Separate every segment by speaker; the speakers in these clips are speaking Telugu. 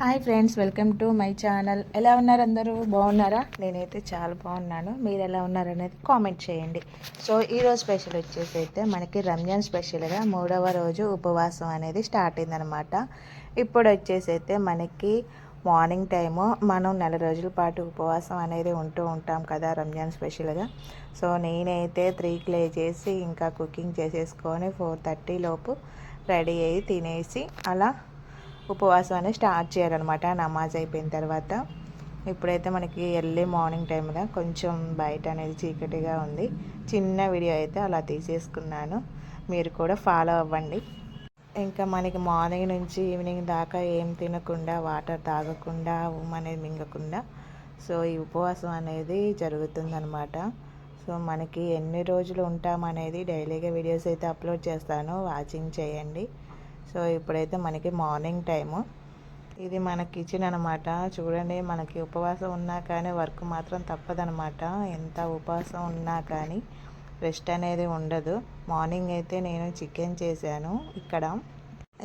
Speaker 1: Hi friends welcome to my channel. ఎలా ఉన్నారు అందరూ? బాగున్నారా? నేనైతే చాలా బాగున్నాను. మీరు ఎలా ఉన్నారనేది కామెంట్ చేయండి. సో ఈరోజు స్పెషల్ వచ్చేసి అయితే మనకి రంజాన్ స్పెషల్గా మూడవ రోజు ఉపవాసం అనేది స్టార్ట్ అయిందనమాట ఇప్పుడు వచ్చేసి అయితే మనకి మార్నింగ్ టైము. మనం నెల రోజుల పాటు ఉపవాసం అనేది ఉంటూ ఉంటాం కదా రంజాన్ స్పెషల్గా. సో నేనైతే త్రీకి లేచేసి ఇంకా కుకింగ్ చేసేసుకొని ఫోర్ థర్టీ లోపు రెడీ అయ్యి తినేసి అలా ఉపవాసం అనేది స్టార్ట్ చేయాలన్నమాట. నమాజ్ అయిపోయిన తర్వాత ఇప్పుడైతే మనకి ఎర్లీ మార్నింగ్ టైంలో కొంచెం బయట అనేది చీకటిగా ఉంది. చిన్న వీడియో అయితే అలా తీసేసుకున్నాను. మీరు కూడా ఫాలో అవ్వండి. ఇంకా మనకి మార్నింగ్ నుంచి ఈవినింగ్ దాకా ఏం తినకుండా వాటర్ తాగకుండా ఉమ్మ అనేది మింగకుండా సో ఈ ఉపవాసం అనేది జరుగుతుందనమాట సో మనకి ఎన్ని రోజులు ఉంటామనేది డైలీగా వీడియోస్ అయితే అప్లోడ్ చేస్తాను. వాచింగ్ చేయండి. సో ఇప్పుడైతే మనకి మార్నింగ్ టైము. ఇది మన కిచెన్ అనమాట చూడండి మనకి ఉపవాసం ఉన్నా కానీ వర్క్ మాత్రం తప్పదనమాట ఎంత ఉపవాసం ఉన్నా కానీ రెస్ట్ అనేది ఉండదు. మార్నింగ్ అయితే నేను చికెన్ చేశాను ఇక్కడ.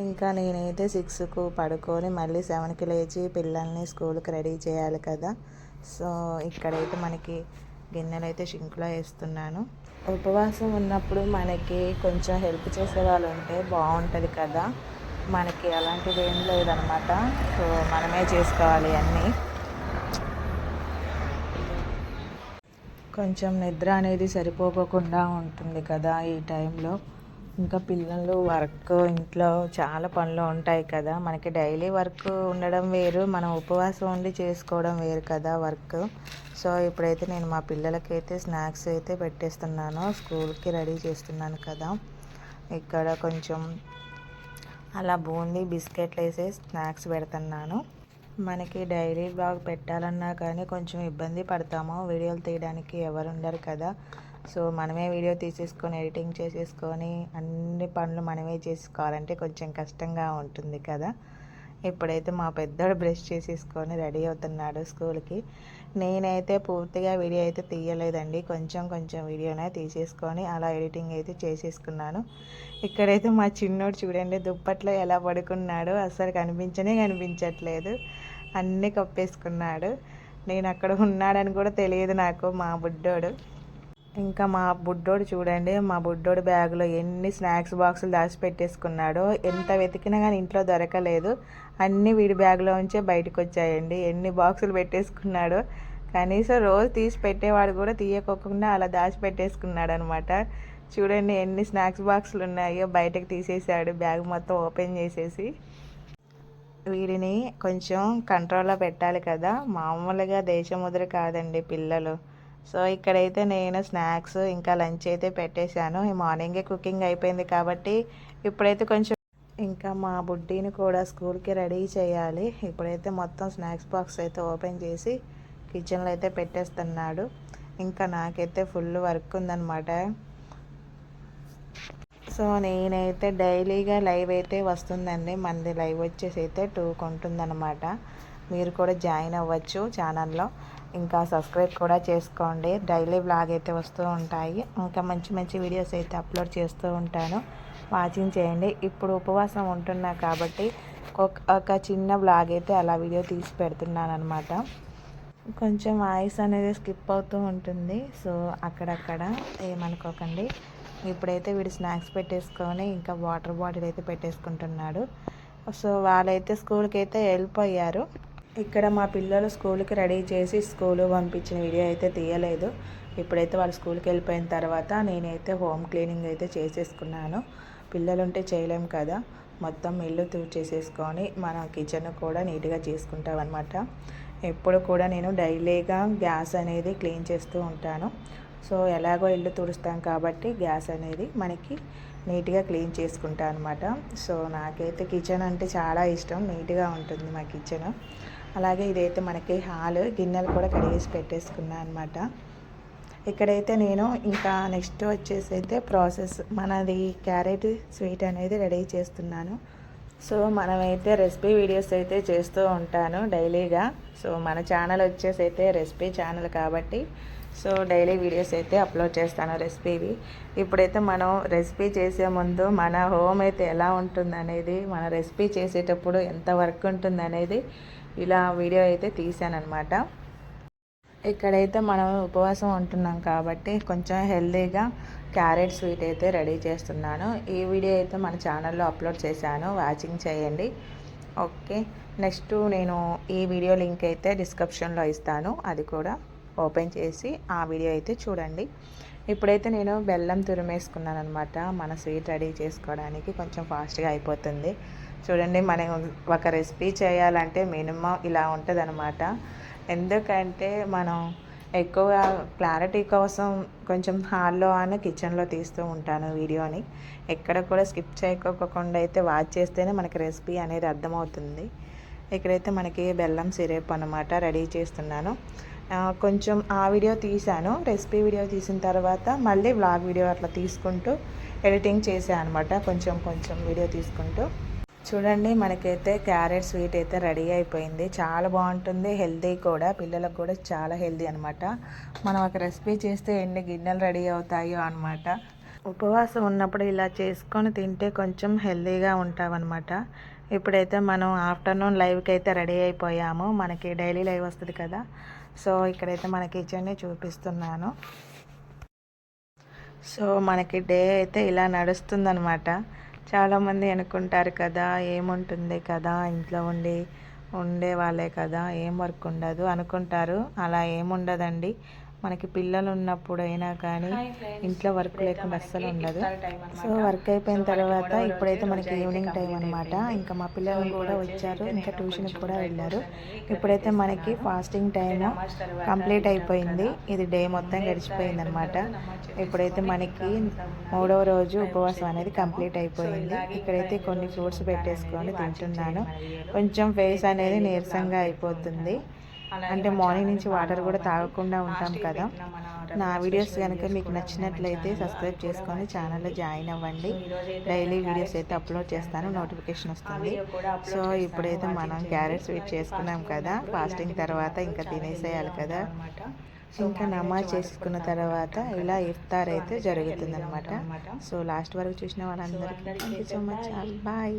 Speaker 1: ఇంకా నేనైతే సిక్స్కు పడుకొని మళ్ళీ సెవెన్కి లేచి పిల్లల్ని స్కూల్కి రెడీ చేయాలి కదా. సో ఇక్కడైతే మనకి గిన్నెలు అయితే షింక్లో వేస్తున్నాను. ఉపవాసం ఉన్నప్పుడు మనకి కొంచెం హెల్ప్ చేసే వాళ్ళు ఉంటే బాగుంటుంది కదా. మనకి అలాంటిది ఏం లేదనమాట. సో మనమే చేసుకోవాలి అన్నీ. కొంచెం నిద్ర అనేది సరిపోకుండా ఉంటుంది కదా ఈ టైంలో. ఇంకా పిల్లలు వర్క్ ఇంట్లో చాలా పనులు ఉంటాయి కదా. మనకి డైలీ వర్క్ ఉండడం వేరు మనం ఉపవాసం ఉండి చేసుకోవడం వేరు కదా వర్క్. సో ఇప్పుడైతే నేను మా పిల్లలకైతే స్నాక్స్ అయితే పెట్టేస్తున్నాను. స్కూల్కి రెడీ చేస్తున్నాను కదా. ఇక్కడ కొంచెం అలా బూందీ బిస్కెట్లు వేసి స్నాక్స్ పెడుతున్నాను. మనకి డైలీ బ్లాగ్ పెట్టాలన్నా కానీ కొంచెం ఇబ్బంది పడతాము. వీడియోలు తీయడానికి ఎవరు ఉండరు కదా. సో మనమే వీడియో తీసేసుకొని ఎడిటింగ్ చేసేసుకొని అన్ని పనులు మనమే చేసుకోవాలంటే కొంచెం కష్టంగా ఉంటుంది కదా. ఇప్పుడైతే మా పెద్దోడు బ్రష్ చేసేసుకొని రెడీ అవుతున్నాడు స్కూల్కి. నేనైతే పూర్తిగా వీడియో అయితే తీయలేదండి. కొంచెం కొంచెం వీడియోనే తీసేసుకొని అలా ఎడిటింగ్ అయితే చేసేసుకున్నాను. ఇక్కడైతే మా చిన్నోడు చూడండి దుప్పట్లో ఎలా పడుకున్నాడు అస్సలు కనిపించనే కనిపించట్లేదు. అన్నీ కప్పేసుకున్నాడు. నేను అక్కడ ఉన్నాడని కూడా తెలియదు నాకు మా బుడ్డోడు. ఇంకా మా బుడ్డోడు చూడండి మా బుడ్డోడు బ్యాగ్లో ఎన్ని స్నాక్స్ బాక్సులు దాచి పెట్టేసుకున్నాడో ఎంత వెతికినా కానీ ఇంట్లో దొరకలేదు. అన్నీ వీడి బ్యాగ్లో ఉంచే బయటకు వచ్చాయండి ఎన్ని బాక్సులు పెట్టేసుకున్నాడో. కనీసం రోజు తీసి పెట్టేవాడు కూడా తీయకోకుండా అలా దాచి పెట్టేసుకున్నాడు అనమాట చూడండి ఎన్ని స్నాక్స్ బాక్సులు ఉన్నాయో బయటకు తీసేసాడు బ్యాగ్ మొత్తం ఓపెన్ చేసేసి. వీడిని కొంచెం కంట్రోల్లో పెట్టాలి కదా. మామూలుగా దేశముద్ర కాదండి పిల్లలు. సో ఇక్కడైతే నేను స్నాక్స్ ఇంకా లంచ్ అయితే పెట్టేశాను. ఈ మార్నింగే కుకింగ్ అయిపోయింది కాబట్టి ఇప్పుడైతే కొంచెం ఇంకా మా బుడ్డీని కూడా స్కూల్కి రెడీ చేయాలి. ఇప్పుడైతే మొత్తం స్నాక్స్ బాక్స్ అయితే ఓపెన్ చేసి కిచెన్లో అయితే పెట్టేస్తున్నాడు. ఇంకా నాకైతే ఫుల్ వర్క్ ఉందన్నమాట. సో నేనైతే డైలీగా లైవ్ అయితే వస్తుందండి. మనది లైవ్ వచ్చేసి అయితే టూకు ఉంటుందన్నమాట మీరు కూడా జాయిన్ అవ్వచ్చు ఛానల్లో. ఇంకా సబ్స్క్రైబ్ కూడా చేసుకోండి. డైలీ బ్లాగ్ అయితే వస్తూ ఉంటాయి. ఇంకా మంచి మంచి వీడియోస్ అయితే అప్లోడ్ చేస్తూ ఉంటాను. వాచింగ్ చేయండి. ఇప్పుడు ఉపవాసం ఉంటున్నా కాబట్టి ఒక చిన్న బ్లాగ్ అయితే అలా వీడియో తీసి పెడుతున్నాను అనమాట కొంచెం వాయిస్ అనేది స్కిప్ అవుతూ ఉంటుంది. సో అక్కడక్కడ ఏమనుకోకండి. ఇప్పుడైతే వీడు స్నాక్స్ పెట్టేసుకొని ఇంకా వాటర్ బాటిల్ అయితే పెట్టేసుకుంటున్నాడు. సో వాళ్ళైతే స్కూల్కి అయితే వెళ్ళిపోయారు. ఇక్కడ మా పిల్లలు స్కూల్కి రెడీ చేసి స్కూల్ పంపించిన వీడియో అయితే తీయలేదు. ఇప్పుడైతే వాళ్ళు స్కూల్కి వెళ్ళిపోయిన తర్వాత నేనైతే హోమ్ క్లీనింగ్ అయితే చేసేసుకున్నాను. పిల్లలు ఉంటే చేయలేం కదా. మొత్తం ఇల్లు చేసేసుకొని మన కిచెన్ కూడా నీట్గా చేసుకుంటాం అనమాట ఎప్పుడు కూడా నేను డైలీగా గ్యాస్ అనేది క్లీన్ చేస్తూ ఉంటాను. సో ఎలాగో ఇల్లు తుడుస్తాం కాబట్టి గ్యాస్ అనేది మనకి నీట్గా క్లీన్ చేసుకుంటాను అనమాట సో నాకైతే కిచెన్ అంటే చాలా ఇష్టం. నీట్గా ఉంటుంది మా కిచెన్. అలాగే ఇదైతే మనకి హాల్ గిన్నెలు కూడా కడిగేసి పెట్టేసుకున్నాను అనమాట ఇక్కడైతే నేను ఇంకా నెక్స్ట్ వచ్చేసి అయితే ప్రాసెస్ మనది క్యారెట్ స్వీట్ అనేది రెడీ చేస్తున్నాను. సో మనమైతే రెసిపీ వీడియోస్ అయితే చేస్తూ ఉంటాను డైలీగా. సో మన ఛానల్ వచ్చేసి అయితే రెసిపీ ఛానల్ కాబట్టి సో డైలీ వీడియోస్ అయితే అప్లోడ్ చేస్తాను రెసిపీవి. ఇప్పుడైతే మనం రెసిపీ చేసే ముందు మన హోమ్ అయితే ఎలా ఉంటుంది అనేది మన రెసిపీ చేసేటప్పుడు ఎంత వర్క్ ఉంటుంది అనేది ఇలా వీడియో అయితే తీసాను అనమాట ఇక్కడైతే మనం ఉపవాసం ఉంటున్నాం కాబట్టి కొంచెం హెల్దీగా క్యారెట్ స్వీట్ అయితే రెడీ చేస్తున్నాను. ఈ వీడియో అయితే మన ఛానల్లో అప్లోడ్ చేశాను. వాచింగ్ చేయండి. ఓకే నెక్స్ట్ నేను ఈ వీడియో లింక్ అయితే డిస్క్రిప్షన్లో ఇస్తాను. అది కూడా ఓపెన్ చేసి ఆ వీడియో అయితే చూడండి. ఇప్పుడైతే నేను బెల్లం తురిమేసుకున్నాను అనమాట మన స్వీట్ రెడీ చేసుకోవడానికి కొంచెం ఫాస్ట్గా అయిపోతుంది. చూడండి మనం ఒక రెసిపీ చేయాలంటే మినిమం ఇలా ఉంటుంది ఎందుకంటే మనం ఎక్కువ క్లారిటీ కోసం కొంచెం హాల్లో అని కిచెన్లో తీస్తూ ఉంటాను వీడియోని. ఎక్కడ కూడా స్కిప్ చేయకోకుండా అయితే వాచ్ చేస్తేనే మనకి రెసిపీ అనేది అర్థమవుతుంది. ఇక్కడైతే మనకి బెల్లం సిరేప్ అనమాట రెడీ చేస్తున్నాను. కొంచెం ఆ వీడియో తీశాను రెసిపీ వీడియో తీసిన తర్వాత మళ్ళీ వ్లాగ్ వీడియో అట్లా తీసుకుంటూ ఎడిటింగ్ చేశాను అనమాట కొంచెం కొంచెం వీడియో తీసుకుంటూ. చూడండి మనకైతే క్యారెట్ స్వీట్ అయితే రెడీ అయిపోయింది. చాలా బాగుంటుంది హెల్తీ కూడా పిల్లలకు కూడా చాలా హెల్తీ అనమాట మనం ఒక రెసిపీ చేస్తే ఎన్ని గిన్నెలు రెడీ అవుతాయో అనమాట ఉపవాసం ఉన్నప్పుడు ఇలా చేసుకొని తింటే కొంచెం హెల్తీగా ఉంటామన్నమాట ఇప్పుడైతే మనం ఆఫ్టర్నూన్ లైవ్కి అయితే రెడీ అయిపోయాము. మనకి డైలీ లైవ్ వస్తుంది కదా. సో ఇక్కడైతే మన కిచెన్ని చూపిస్తున్నాను. సో మనకి డే అయితే ఇలా నడుస్తుందనమాట చాలామంది అనుకుంటారు కదా ఏముంటుంది కదా ఇంట్లో ఉండి ఉండే వాళ్ళే కదా ఏం వర్క్ ఉండదు అనుకుంటారు. అలా ఏముండదండి. మనకి పిల్లలు ఉన్నప్పుడైనా కానీ ఇంట్లో వర్క్ లేకుండా అస్సలు ఉండదు. సో వర్క్ అయిపోయిన తర్వాత ఇప్పుడైతే మనకి ఈవినింగ్ టైం అనమాట ఇంకా మా పిల్లలు కూడా వచ్చారు. ఇంకా ట్యూషన్కి కూడా వెళ్ళారు. ఇప్పుడైతే మనకి ఫాస్టింగ్ టైం కంప్లీట్ అయిపోయింది. ఇది డే మొత్తం గడిచిపోయింది అనమాట ఇప్పుడైతే మనకి మూడవ రోజు ఉపవాసం అనేది కంప్లీట్ అయిపోయింది. ఇక్కడైతే కొన్ని ఫ్రూట్స్ పెట్టేసుకొని తింటున్నాను. కొంచెం ఫేస్ అనేది నీరసంగా అయిపోతుంది. అంటే మార్నింగ్ నుంచి వాటర్ కూడా తాగకుండా ఉంటాం కదా. నా వీడియోస్ కనుక మీకు నచ్చినట్లయితే సబ్స్క్రైబ్ చేసుకొని ఛానల్లో జాయిన్ అవ్వండి. డైలీ వీడియోస్ అయితే అప్లోడ్ చేస్తాను నోటిఫికేషన్ వస్తుంది. సో ఇప్పుడైతే మనం క్యారెట్ స్వీట్ చేసుకున్నాం కదా ఫాస్టింగ్ తర్వాత ఇంకా తినేసేయాలి కదా. ఇంకా నమాజ్ చేసుకున్న తర్వాత ఇలా ఇఫ్తార్ అయితే జరుగుతుంది అనమాట సో లాస్ట్ వరకు చూసిన వాళ్ళందరికీ. Thank you so much bye